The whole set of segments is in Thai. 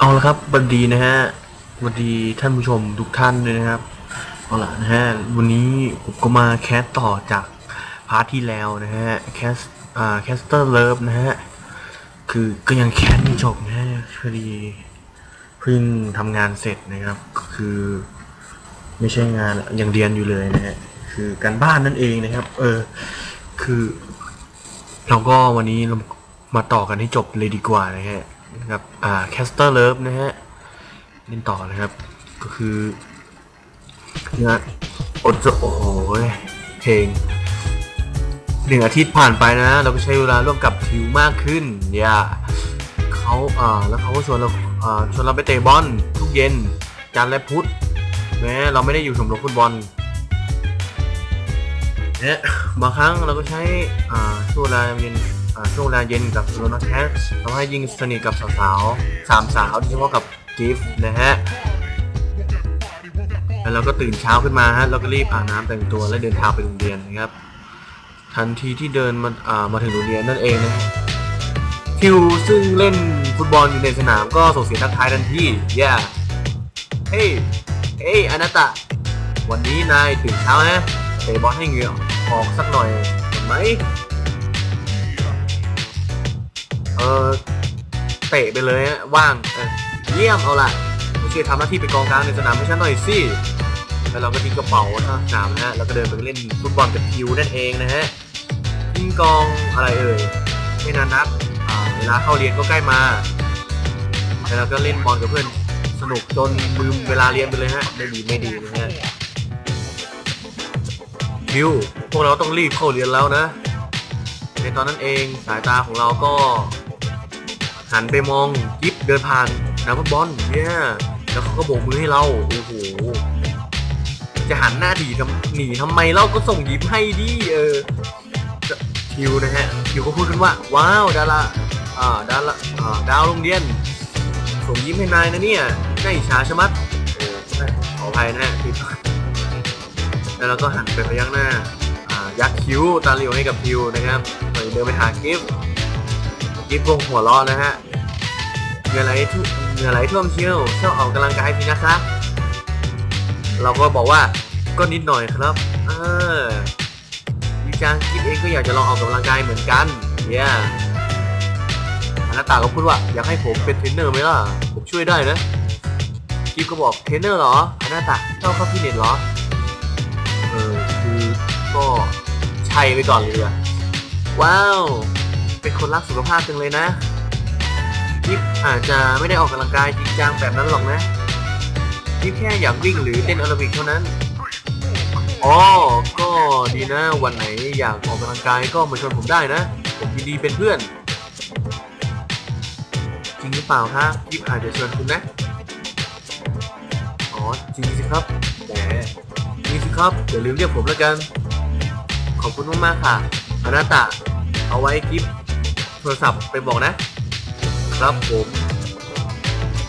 เอาละครับบันดีนะฮะสวัสดีท่านผู้ชมทุกท่านเลยนะครับ เอาละนะฮะ วันนี้ผมก็มาแคสต่อจากพาร์ทที่แล้วนะฮะ แคส อ่า แคสเตอร์เลิฟนะฮะ คือก็ยังแคสไม่จบนะฮะพอดีเพิ่งทำงานเสร็จนะครับ คือ ไม่ใช่งานยังเรียนอยู่เลยนะฮะ คือการบ้านนั่นเองนะครับ เออ คือเราก็วันนี้เรามาต่อกันให้จบเลยดีกว่านะฮะ นะครับ อ่าแคสเตอร์เลิฟนะฮะเล่นต่อนะครับ ก็คือเนี่ยอดจะโอ้โหเพลงหนึ่งอาทิตย์ผ่านไปนะ เราก็ใช้เวลาร่วมกับทิวมากขึ้นอย่าเขาอ่าแล้วเขาก็ชวนเราอ่าชวนเราไปเตะบอลทุกเย็นจันทร์และพุธแม้เราไม่ได้อยู่ชมรมฟุตบอลเนี่ยบางครั้งเราก็ใช้อ่าช่วงเวลาเย็น ช่วงเวลาเย็นกับโรนัลแคสทำให้ยิ่งสนิทกับสาวๆสามสาวโดยเฉพาะกับกิฟต์นะฮะแล้วเราก็ตื่นเช้าขึ้นมาฮะเราก็รีบอาบน้ำแต่งตัวและเดินทางไปโรงเรียนนะครับ ทันทีที่เดินมาอ่ามาถึงโรงเรียนนั่นเองนะทิวซึ่งเล่นฟุตบอลอยู่ในสนามก็ส่งเสียงทักทายทันทีเย่เฮ้ยเฮ้ยอนาตะ วันนี้นายตื่นเช้านะเตะบอลให้เหงื่อออกสักหน่อยเห็นไหมะไปเลยฮะว่างเออเยี่ยมเอาล่ะมาช่วยทำหน้าที่เป็นกองกลางในสนามให้ฉันหน่อยสิแล้วเราก็ทิ้งกระเป๋าท่าสนามนะฮะแล้วก็เดินไปเล่นฟุตบอลกับคิวนั่นเองนะฮะทิ้งกองอะไรเอ่ยไม่นานนักเวลาเข้าเรียนก็ใกล้มาแล้วเราก็เล่นบอลกับเพื่อนสนุกจนลืมเวลาเรียนไปเลยฮะไม่ดีไม่ดีนะฮะคิวพวกเราต้องรีบเข้าเรียนแล้วนะ ในตอนนั้นเองสายตาของเราก็ หันไปมองกิฟเดินผ่านนักฟุตบอลเนี่ยแล้วเขาก็โบกมือให้เราโอ้โหจะหันหน้าดีทำหนีทำไมเราก็ส่งยิ้มให้ดิเออจะคิวนะฮะคิวก็พูดขึ้นว่า ว้าวดาราอ่าดาราอ่าดาวโรงเรียนส่งยิ้มให้นายนะเนี่ยน่าอิจฉาชะมัดโอ้ขออภัยนะฮะที่แล้วเราก็หันไปพยักหน้าอ่ายักคิ้วตาเหลียวให้กับคิวนะครับก่อนจะเดินไปหากิฟต์ กิฟต์ก็หัวเราะนะฮะเหงื่อไหลทุเหงื่อไหลท่วมเชี่ยวชอบออกกำลังกายสินะคะเราก็บอกว่าก็นิดหน่อยครับ เออดีจังกิฟต์เองก็อยากจะลองออกกำลังกายเหมือนกันเนี่ยอนาตาก็พูดว่าอยากให้ผมเป็นเทรนเนอร์ไหมล่ะ ผมช่วยได้นะกิฟต์ก็บอกเทรนเนอร์เหรออนาตาชอบเข้าฟิตเนสเหรอ เออคือก็ใช่ไปก่อนเลยว่าว้าว เป็นคนรักสุขภาพจังเลยนะยิปอาจจะไม่ได้ออกกำลังกายจริงจังแบบนั้นหรอกนะยิปแค่อยากวิ่งหรือเต้นแอโรบิกเท่านั้นอ๋อก็ดีนะ วันไหนอยากออกกำลังกายก็มาชวนผมได้นะ ผมยินดีเป็นเพื่อน จริงหรือเปล่าฮะยิปอาจจะชวนคุณนะ อ๋อจริงสิครับแหมนี่สิครับอย่าลืมเรียกผมแล้วกัน ขอบคุณมากๆค่ะอนาตะเอาไว้กิฟ โทรศัพท์ไปบอกนะ ครับผม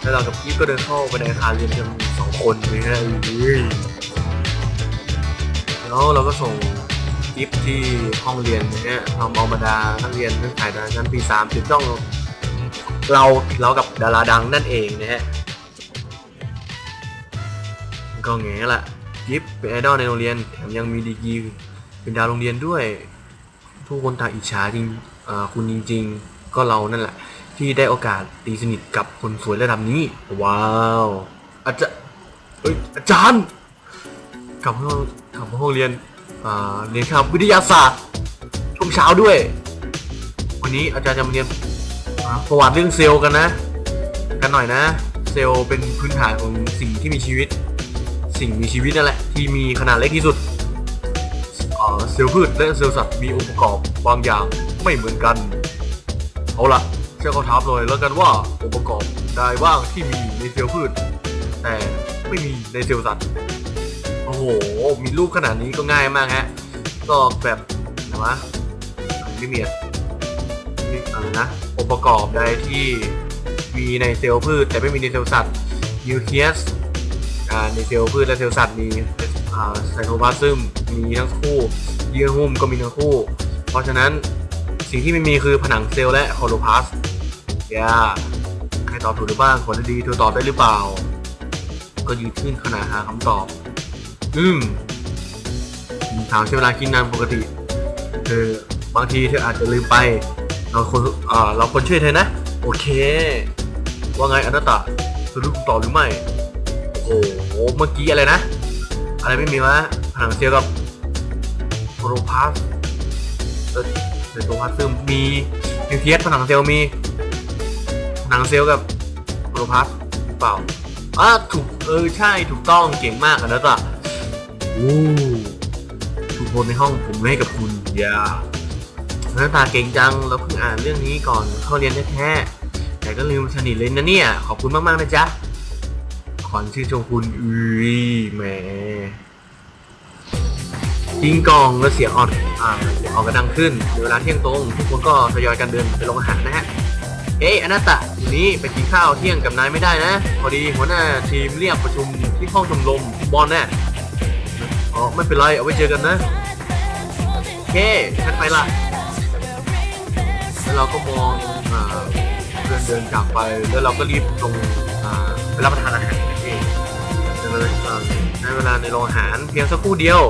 แล้วเรากับกิฟก็เดินเข้าไปในอาคารเรียนกันสองคนเลยฮะแล้วเราก็ส่งกิฟที่ห้องเรียนนะฮะทำเอาบรรดานักเรียนนักถ่ายดาชั้นปีสามถึงต้องเราเรากับดาราดังนั่นเองนะฮะก็แง่ละกิฟเป็นไอดอลในโรงเรียนแถมยังมีดีกีเป็นดาวโรงเรียนด้วย ทุกคนต่างอิจฉาจริง คุณจริง ๆ ก็เรานั่นแหละ ที่ได้โอกาสตีสนิทกับคนสวยระดับนี้ ว้าวอาจารย์เอ้ยอาจารย์กลับห้องกลับห้องเรียนอ่าเรียนคำวิทยาศาสตร์ช่วงเช้าด้วย วันนี้อาจารย์จะมาเรียนอ่าประวัติเรื่องเซลล์กันนะ กันหน่อยนะ เซลล์เป็นพื้นฐานของสิ่งที่มีชีวิต สิ่งมีชีวิตนั่นแหละที่มีขนาดเล็กที่สุดเอ่อเซลล์พืชและเซลล์สัตว์มีองค์ประกอบบางอย่าง ไม่เหมือนกัน เอาละเชื่อเขาถามเลยแล้วกันว่าองค์ประกอบใดบ้างที่มีในเซลล์พืช แต่ไม่มีในเซลล์สัตว์ โอ้โห มีรูปขนาดนี้ก็ง่ายมากฮะ ก็แบบไหนวะไม่เมีอะนี่อะไรนะองค์ประกอบใดที่มีในเซลล์พืช แต่ไม่มีในเซลล์สัตว์นิวเคลียสในเซลล์พืชและเซลล์สัตว์มีไซโทพลาซึมมีทั้งคู่เยื่อหุ้มก็มีทั้งคู่ เพราะฉะนั้น สิ่งที่ไม่มีคือผนังเซลล์และโคโลพาสย่าใครตอบถูกหรือบ้างคนดีเธอตอบได้หรือเปล่า ก็ยืนขึ้นขณะหาคำตอบ อืมถามใช้เวลาคิดนานปกติเธอบางทีเธออาจจะลืมไป เราคนอ่าเราคนช่วยเธอนะ โอเค ว่าไงอนาตาเธอรู้คำตอบหรือไม่ โอ้โห เมื่อกี้อะไรนะ อะไรไม่มีวะผนังเซียวกับโปรพาส เออเดี๋ยวโปรพาสซึ่งมีนิวเคลียสผนังเซลล์มีผนังเซลล์กับโปรพาสหรือเปล่าอ่าถูกเออใช่ถูกต้องเก่งมากอะนะจ๊ะโอ้ทุกคนในห้องผมให้กับคุณอย่าหน้าตาเก่งจังเราเพิ่งอ่านเรื่องนี้ก่อนเข้าเรียนแท้ๆแต่ก็ลืมสนิทเลยนะเนี่ย ขอบคุณมากๆนะจ๊ะขวัญชื่อชมคุณอุ้ยแหม ยิงกองแล้วเสียงออดอ่าเสียงออกกระดังขึ้นในเวลาเที่ยงตรงทุกคนก็ทยอยกันเดินไปโรงอาหารนะฮะเอ้ยอนาตะวันนี้ไปกินข้าวเที่ยงกับนายไม่ได้นะ พอดีหัวหน้าทีมเรียกประชุมที่ห้องชมรมบอลแน่อ๋อไม่เป็นไรเอาไว้เจอกันนะโอเคฉันไปละแล้วเราก็มองเพื่อนเดินจากไปแล้วเราก็รีบลงไปรับประทานอาหารกันเองในเวลาอ่าในเวลาในโรงอาหารเพียงสักครู่เดียว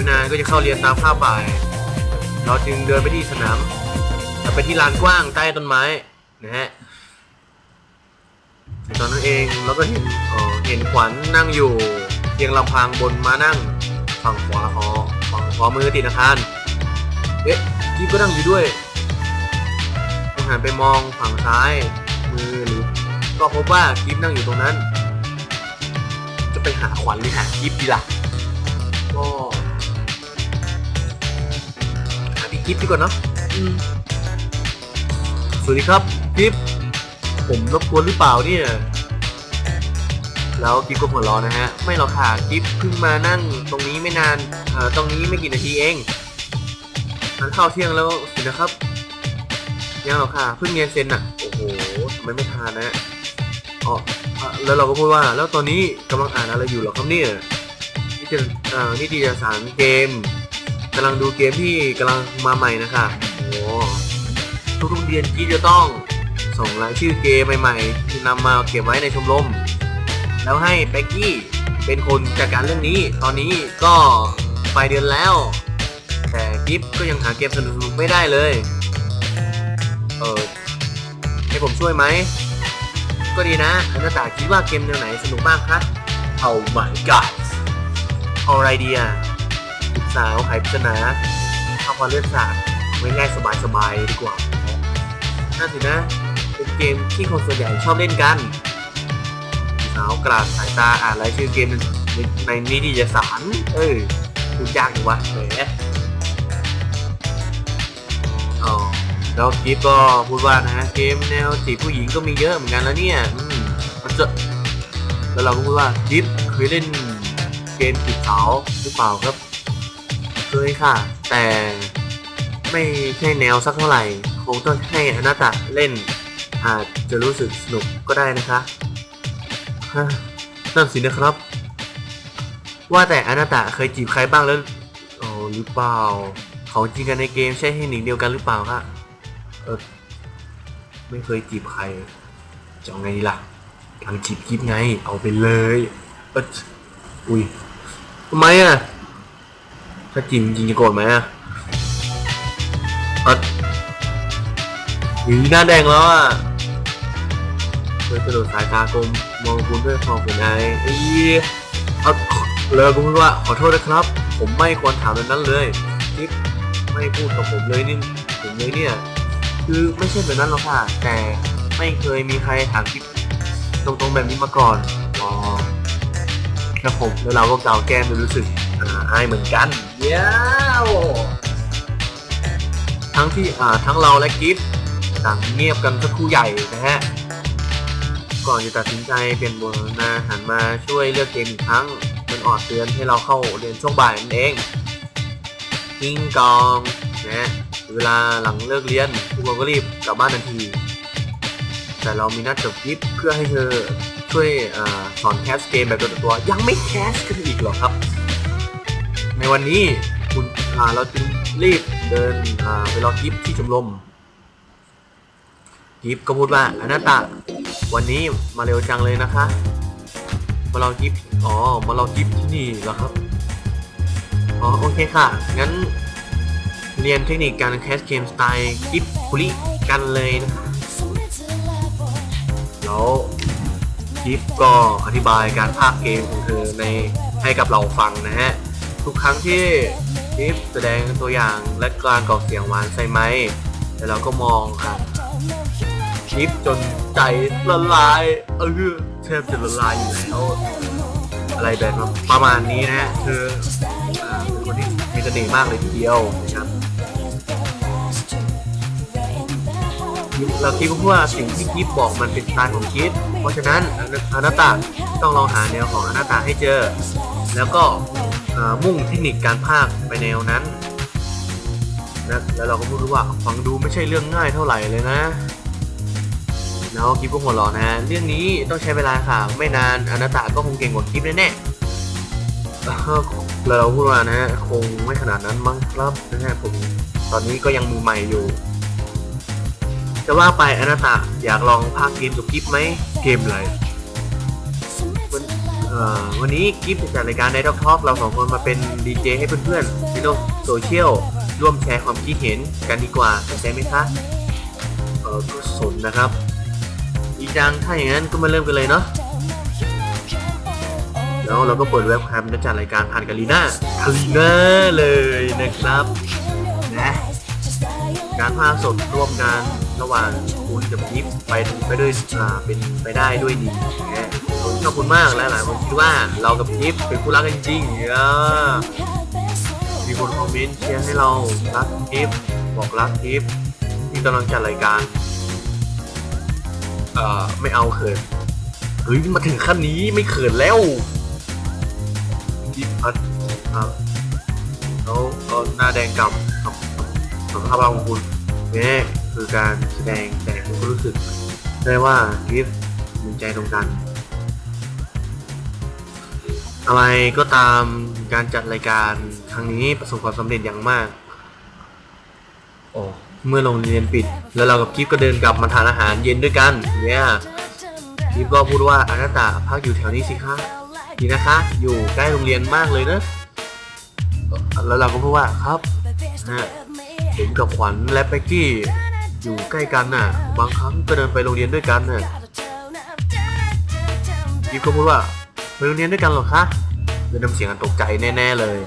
วินานก็จะเข้าเรียนตามภาพบ่าย เราจึงเดินไปที่สนามไปที่ลานกว้างใต้ต้นไม้นะฮะตอนนั้นเองเราก็เห็นเออเห็นขวัญนั่งอยู่เพียงลำพังบนมานั่งฝั่งขวาขอฝั่งขวามือติดอาคารเอ๊ะกิ๊บก็นั่งอยู่ด้วยผมหันไปมองฝั่งซ้ายมือหรือก็พบว่ากิ๊บนั่งอยู่ตรงนั้น จะไปหาขวัญหรือหากิ๊บดีล่ะก็ กิ๊บดีกว่าเนาะอืมสวัสดีครับกิฟผมรบกวนหรือเปล่าเนี่ย แล้วกิฟก็หัวเร้อนนะฮะ ไม่หรอกค่ะกิฟเพิ่งมานั่งตรงนี้ไม่นานเอ่อตรงนี้ไม่กี่นาทีเองทานข้าวเที่ยงแล้วสินะครับ ยังหรอกค่ะ เพิ่งเรียนเซนอะโอ้โหทำไมไม่ทานนะอ๋ออะแล้วเราก็พูดว่า แล้วตอนนี้กำลังอ่านอะไรอยู่เหรอครับเนี่ยนี่จะอ่านิตยสารเกม กำลังดูเกมที่กำลังมาใหม่นะคะโอ้ทุกโรงเรียนที่จะต้องส่งรายชื่อเกมใหม่ๆที่นำมาเก็บไว้ในชมรมแล้วให้แบ็กกี้เป็นคนจัดการเรื่องนี้ ตอนนี้ก็ปลายเดือนแล้ว แต่กิฟก็ยังหาเกมสนุกๆไม่ได้เลย เออให้ผมช่วยไหม ก็ดีนะอนาตาคิดว่าเกมแนวไหนสนุกบ้างคะ Oh my god เอาอะไรดีอะลูก สาวไขปริศนาเอาความเลือดสาดง่ายๆสบายๆดีกว่าน่าสินะ เป็นเกมที่คนส่วนใหญ่ชอบเล่นกัน สาวกราดสายตาอ่านรายชื่อเกมในในนิตยสาร เออคุณยากจังวะแหมอ๋อแล้วกิฟก็พูดว่านะ เกมแนวจีบผู้หญิงก็มีเยอะเหมือนกันแล้วเนี่ย อืมมันจะแล้วเราก็พูดว่ากิฟเคยเล่นเกมจีบสาวหรือเปล่าครับ เคยค่ะ แต่ไม่ใช่แนวสักเท่าไหร่ คงต้องให้อนาตะเล่น อาจจะรู้สึกสนุกก็ได้นะคะนั่นสินะครับ ว่าแต่อนาตะเคยจีบใครบ้างแล้วอ๋อหรือเปล่า ของจริงกันในเกมใช่ให้หนึ่งเดียวกันหรือเปล่าคะเออไม่เคยจีบใครจะไงล่ะทางจีบกิ๊บไง เอาไปเลยเอออุ้ยทำไมอะ ถ้าจีบจริงจะโกรธไหมอะเอ่อหนีหน้าแดงแล้วอะเพื่อกระโดดสายตากลมมองคุณด้วยความเป็นไงไอ้ยเอาเลยคุณว่าขอโทษนะครับ ผมไม่ควรถามแบบนั้นเลยทิปไม่พูดกับผมเลยนี่ผมเลยเนี่ย คือไม่ใช่แบบนั้นหรอกค่ะ แต่ไม่เคยมีใครถามทิปตรงๆแบบนี้มาก่อนอ๋อครับผมแล้วเราก็เกล่าวแก้มโดยรู้สึก อ่าอายเหมือนกันเย้วทั้งที่อ่าทั้งเราและกิฟต์ต่างเงียบกันสักครู่ใหญ่นะฮะ ก่อนจะตัดสินใจเปลี่ยนบทนาหันมาช่วยเลือกเกมอีกครั้งมันออดเตือนให้เราเข้าเรียนช่วงบ่ายนั่นเองกิ้งกองนะฮะเวลาหลังเลิกเรียนทุกคนก็รีบกลับบ้านทันที แต่เรามีนัดกับกิฟต์เพื่อให้เธอช่วยอาสอนแคสเกมแบบตัวต่อตัวยังไม่แคสกันอีกเหรอครับ ในวันนี้คุณเราจึงรีบเดินไปรอกิฟที่ชมรมกิฟก็พูดว่าอนาตะวันนี้มาเร็วจังเลยนะคะ มาลอกิฟอ๋อมาลอกิฟที่นี่เหรอครับอ๋อโอเคค่ะ งั้นเรียนเทคนิคการแคสเกมสไตล์กิฟคุริกันเลยนะคะแล้วกิฟก็อธิบายการภาคเกมของเธอในให้กับเราฟังนะฮะ ทุกครั้งที่กิฟแสดงตัวอย่างและการกรอกเสียงหวานใส่ไม้แล้วเราก็มองอะกิฟจนใจละลายเออแทบจะละลายอยู่แล้วอะไรแบบนั้ประมาณนี้นะฮะคือเป็นคนที่มีเสน่ห์มากเลยทีเดียวนะครับเราคิดว่าสิ่งที่กิฟบอกมันเป็นสไตล์ของกิฟเพราะฉะนั้นอนาตาต้องลองหาแนวของอนาตาให้เจอ แล้วก็ มุ่งเทคนิคการพากไปแนวนั้นนะแล้วเราก็พูดว่าฟังดูไม่ใช่เรื่องง่ายเท่าไหร่เลยนะ แล้วกิฟก็หัวเราะนะ เรื่องนี้ต้องใช้เวลาค่ะ ไม่นานอนาตาก็คงเก่งกว่ากิฟแน่ๆเออแล้วเราพูดว่านะคงไม่ขนาดนั้นมั้งครับนะฮะผมตอนนี้ก็ยังมือใหม่อยู่จะว่าไปอนาตาอยากลองพากย์เกมกับกิฟไหมเกมอะไร เอ่อวันนี้กิฟต์จะจัดรายการในท็อกท็อกเราสองคนมาเป็นดีเจให้เพื่อนๆในโลกโซเชียลร่วมแชร์ความคิดเห็นกันดีกว่าสนใจไหมคะเออก็สนนะครับอีจังถ้าอย่างนั้นก็มาเริ่มกันเลยเนาะแล้วเราก็เปิดเว็บแคมและจัดรายการผ่านกาลีน่าคาลีน่าเลยนะครับนะการพาสดร่วมกันระหว่างคุณกับกิฟต์ไปไปด้วยอ่าเป็นไปได้ด้วยดีนะ ผมชอบคุณมากและหลายคนคิดว่าเรากับกิฟเป็นคู่รักกันจริงๆอ่มีคนคอมเมนต์เชียร์ให้เรารักกิฟบอกรักกิฟที่กำลังจัดรายการ เอ่อไม่เอาเขินเฮ้ยมาถึงขั้นนี้ไม่เขินแล้วกิฟพัดครับแล้วก็หน้าแดงกำกับกับสภาพของคุณนี่คือการแสดงแต่ผมก็รู้สึกได้ว่ากิฟมีใจตรงกัน อะไรก็ตามการจัดรายการครั้งนี้ประสบความสำเร็จอย่างมาก โอ้เมื่อโรงเรียนปิด แล้วเรากับกิฟก็เดินกลับมาทานอาหารเย็นด้วยกันเนี่ยกิฟก็พูดว่าอานาตาพักอยู่แถวนี้สิคะดีนะคะ อยู่ใกล้โรงเรียนมากเลยนะแล้วเราก็พูดว่าครับนะผมกับขวัญและเป็กกี้อยู่ใกล้กันน่ะ บางครั้งก็เดินไปโรงเรียนด้วยกันน่ะกิฟก็พูดว่า ไปโรงเรียนด้วยกันหรอคะเลยนำเสียงอันตกใจแน่ๆเลย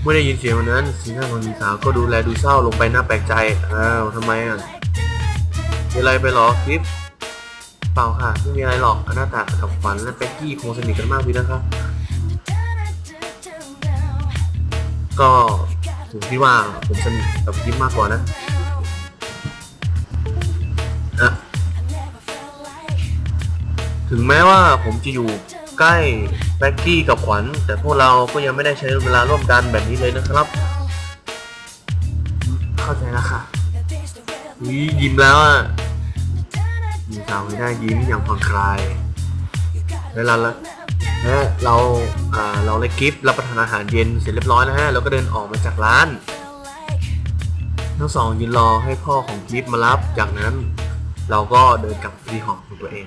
เมื่อได้ยินเสียงวันนั้นสีหน้าของหญิงสาวก็ดูแลดูเศร้าลงไปหน่าแปลกใจอ้าวทำไมอะมีอะไรไปหรอคลิปเปล่าค่ะไม่มีอะไรหรอกอนาตากับฝันและเป็กกี้คงสนิทกันมากพี่นะครับ ก็ผมคิดว่าผมสนิทกับกิฟมากกว่านะ ถึงแม้ว่าผมจะอยู่ใกล้แบ็กกี้กับขวัญ แต่พวกเราก็ยังไม่ได้ใช้เวลาร่วมกันแบบนี้เลยนะครับเข้าใจแล้วค่ะวิยิ้มแล้วอะยิ้มสาวไม่ได้ยิ้มอย่างผ่อนคลายแล้วเราละและเราอ่าเราเลยกิฟต์รับประทานอาหารเย็นเสร็จเรียบร้อยนะฮะเราก็เดินออกมาจากร้าน ทั้งสองยืนรอให้พ่อของกิฟต์มารับจากนั้น เราก็เดินกลับที่ห้องของตัวเอง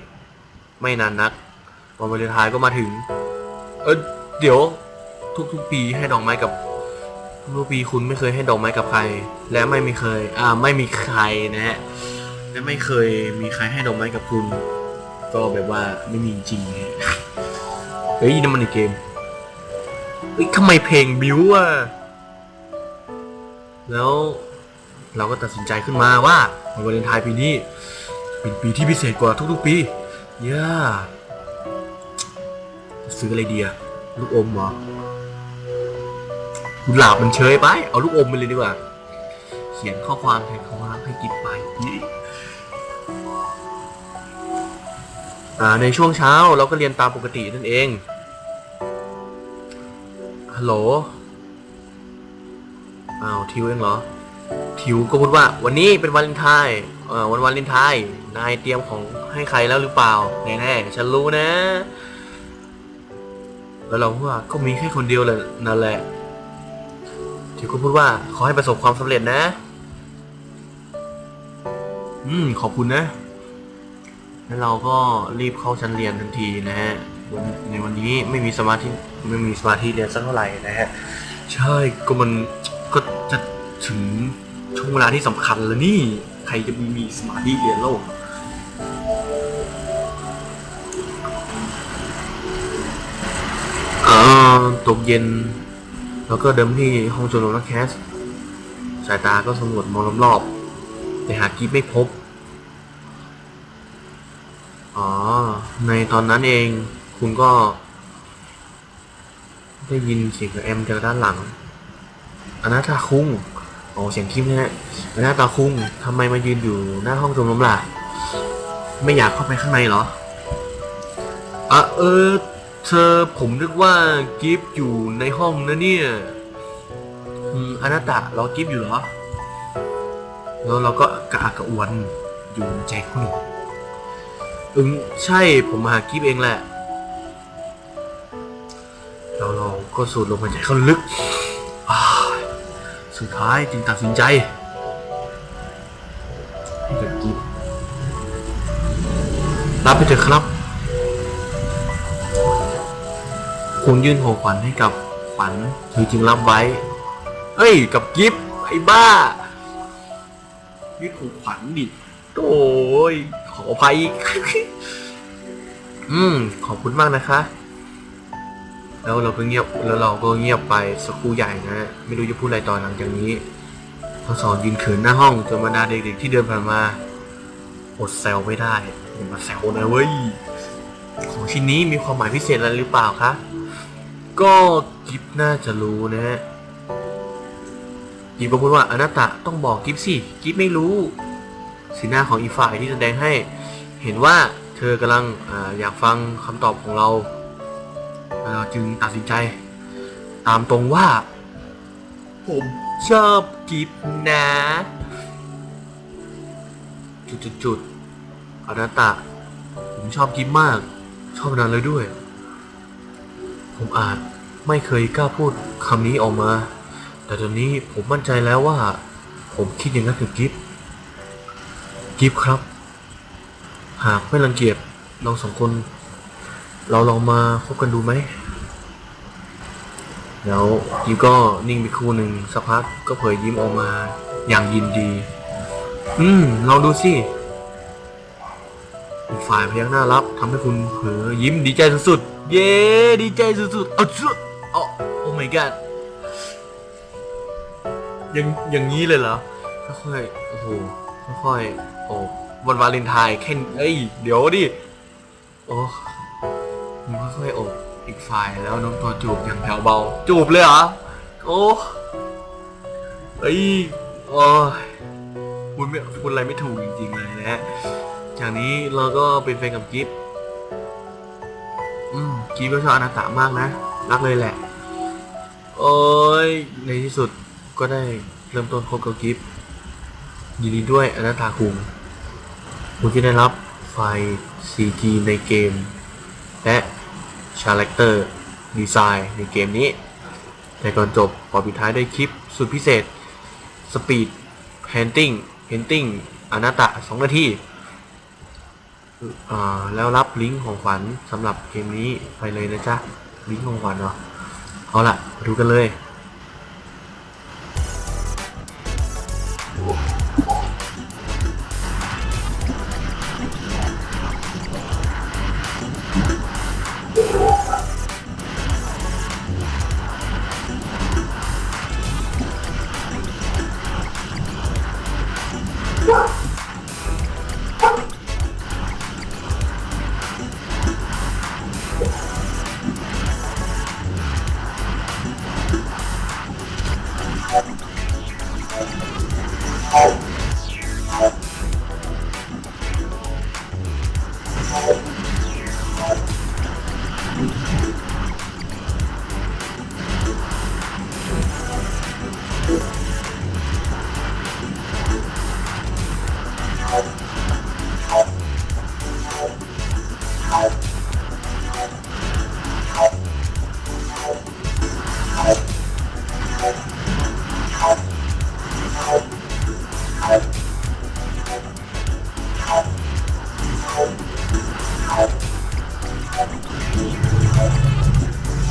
ไม่นานนักวันวาเลนไทน์ก็มาถึง เออเดี๋ยวทุกๆปีให้ดอกไม้กับทุกๆปีคุณไม่เคยให้ดอกไม้กับใคร และไม่มีเคย อ่าไม่มีใครนะฮะและไม่เคยมีใครให้ดอกไม้กับคุณ ก็แบบว่าไม่มีจริงฮะเฮ้ยนั่นมันในเกมเฮ้ยทำไมเพลงบิวอะแล้วเราก็ตัดสินใจขึ้นมาว่าวันวาเลนไทน์ปีนี้ เป็นปีที่พิเศษกว่าทุกๆปี ย่าซื้ออะไรดีอะลูกอมเหรอกุหลาบมันเชยไป เอาลูกอมไปเลยดีกว่า เขียนข้อความแทนคำว่ารักให้กินไปในช่วงเช้าเราก็เรียนตามปกตินั่นเอง ฮัลโหล อ้าวทิวเองเหรอ ทิวก็พูดว่า วันนี้เป็นวาเลนไทน์วันวาเลนไทน์นายเตรียมของ ให้ใครแล้วหรือเปล่าแน่ๆฉันรู้นะ แล้วเราว่าก็มีแค่คนเดียวเลยนั่นแหละทิวก็พูดว่า ขอให้ประสบความสำเร็จนะ อืม ขอบคุณนะ แล้วเราก็รีบเข้าชั้นเรียนทันทีนะฮะวันในวันนี้ไม่มีสมาธิไม่มีสมาธิเรียนสักเท่าไหร่นะฮะ ใช่ก็มันก็จะถึงช่วงเวลาที่สำคัญแล้วนี่ ใครจะมีมีสมาธิเรียนโลก ตกเย็น แล้วก็เดิมที่ห้องจนนักแคส สายตาก็สำรวจมองรอบๆแต่หากิฟไม่พบ อ๋อ ในตอนนั้นเองคุณก็ ได้ยินเสียงแอมจากด้านหลังอนาตาคุ้งอ๋อเสียงคิมนะฮะอนาตาคุ้งทำไมมายืนอยู่หน้าห้องชมรมล่ะ ไม่อยากเข้าไปข้างในเหรออะเออ เธอผมนึกว่ากิฟอยู่ในห้องนะเนี่ยอืมอนาตะรอกิฟอยู่เหรอ แล้วเราก็กะอักะอวนอยู่ในใจคุณอืมใช่ผมมาหากิฟเองแหละ เราเราก็สูดลมหายใจเข้าลึก สุดท้ายจึงตัดสินใจให้กับกิฟรับไปเถอะครับ คุณยื่นของขวัญให้กับขวัญเธอจึงรับไว้เฮ้ย กับกิฟต์ไอ้บ้า ยื่นของขวัญดิโอ้ยขออภัย อืม ขอบคุณมากนะคะ แล้วเราก็เงียบ แล้วเราก็เงียบไปสักครู่ใหญ่นะ ไม่รู้จะพูดอะไรต่อหลังจากนี้ทั้งสองยืนเขินหน้าห้องจนบรรดาเด็กๆที่เดินผ่านมาอดแซวไม่ได้อย่ามาแซวนะเว้ย ของชิ้นนี้มีความหมายพิเศษอะไรหรือเปล่าคะ ก็กิฟน่าจะรู้นะฮะกิฟก็พูดว่าอนาตะต้องบอกกิฟสิกิฟไม่รู้ สีหน้าของอีฝ่ายที่แสดงให้ เห็นว่าเธอกำลังออยากฟังคำตอบของเรา เราจึงตัดสินใจ ตามตรงว่า ผมชอบกิฟนะ จุดๆๆอนาตะ ผมชอบกิฟมาก ชอบนานเลยด้วย ผมอาจไม่เคยกล้าพูดคำนี้ออกมา แต่ตอนนี้ผมมั่นใจแล้วว่า ผมคิดอย่างนั้นกับกิฟกิฟครับ หากไม่รังเกียจเราสองคน เราลองมาคบกันดูไหม แล้วกิฟก็นิ่งไปครู่หนึ่งสักพักก็เผยยิ้มออกมาอย่างยินดี อืมลองดูสิฝ่ายพยักหน้ารับทำให้คุณเผลอยิ้มดีใจสุดๆ เย้ดีใจสุดๆเอาชื่อเอาโอ้ my god ยังอย่างนี้เลยเหรอค่อยๆโอ้โหค่อยๆโอ้วันวาเลนไทน์แค่เอ้ยเดี๋ยวดิโอ้มึงค่อยๆอกอีกฝ่ายแล้วน้องตัวจูบอย่างแผ่วเบา จูบเลยเหรอโอ้เอ้ยโอ้คุณไม่คุณอะไรไม่ถูกจริงๆเลยนะฮะจากนี้เราก็เป็นแฟนกับกิฟอืม กิฟก็ชอบอนาตามากนะ รักเลยแหละ โอ้ย ในที่สุดก็ได้เริ่มต้นคบกับกิฟยินดีด้วยอนาตาคุงคุณที่ได้รับไฟ CG ในเกม และชาแรคเตอร์ดีไซน์ในเกมนี้ แต่ก่อนจบขอปิดท้ายด้วยคลิปสุดพิเศษ Speed Painting Painting อนาตะ 2 นาที่ แล้วรับลิงก์ของขวัญสำหรับเกมนี้ไปเลยนะจ๊ะลิงก์ของขวัญเหรอเอาล่ะมาดูกันเลย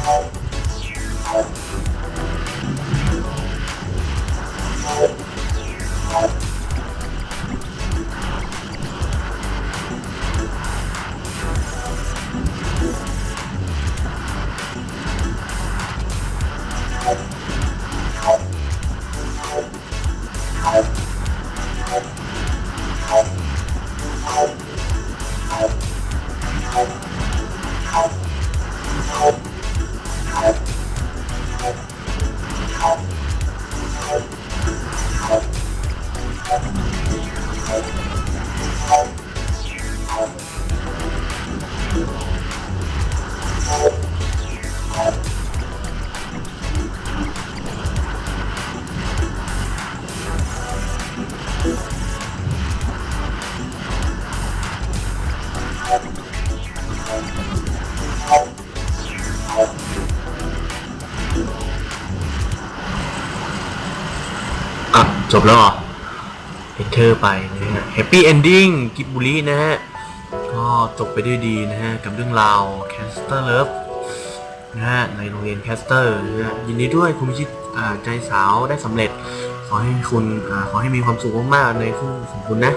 Oh. อะ จบแล้วเหรอเอเธอร์ไปนะฮะแฮปปี้เอนดิ้งกิบบุรีนะฮะ จบไปด้วยดีนะฮะ กับเรื่องราวแคสเตอร์เลิฟนะฮะ ในโรงเรียนแคสเตอร์นะฮะ ยินดีด้วยคุณพิชิตใจสาวได้สำเร็จ ขอให้คุณอขอให้มีความสุขมากๆในคู่ของคุณนะ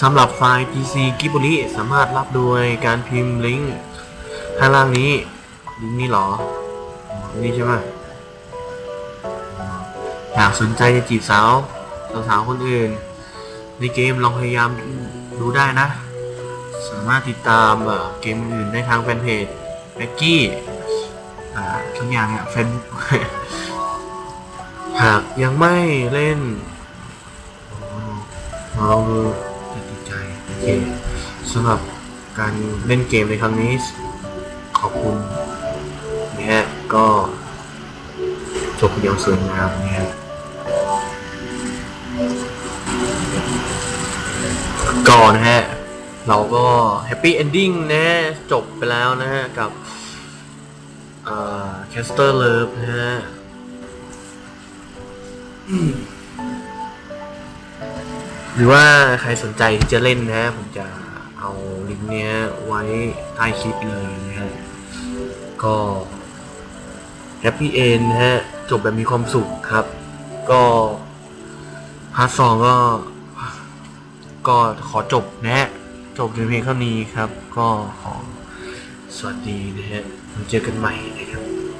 สำหรับไฟล์ PC กิบบุรีสามารถรับโดยการพิมพ์ลิงก์ข้างล่างนี้ ลิงก์นี้หรออ๋อนี่ใช่ไหมอยากสนใจจะจีบสาวสาวคนอื่น ในเกมลองพยายามดูได้นะ สามารถติดตามเอ่อเกมอื่นได้ทางแฟนเพจแบ็กกี้ทุกอย่างเนี่ยเฟซบุ๊กหากยังไม่เล่นลองดูจะติดใจโอเคสำหรับการเล่นเกมในครั้งนี้ ขอบคุณนะฮะก็จบอย่างสวยงามนะฮะ ก่อนะฮะ เราก็แฮปปี้เอนดิ้งนะจบไปแล้วนะฮะ กับแคสเตอร์เลิฟนะฮะหรือว่าใครสนใจที่จะเล่นนะฮะผมจะเอาลิงก์เนี้ยไว้ใต้คลิปเลยนะฮะ ก็แฮปปี้เอนนะฮะ จบแบบมีความสุขครับ ก็พาร์ทสองก็ ก็ขอจบนะฮะ จบในเพียงเท่านี้ครับ ก็ขอสวัสดีนะฮะไว้เจอกันใหม่นะครับ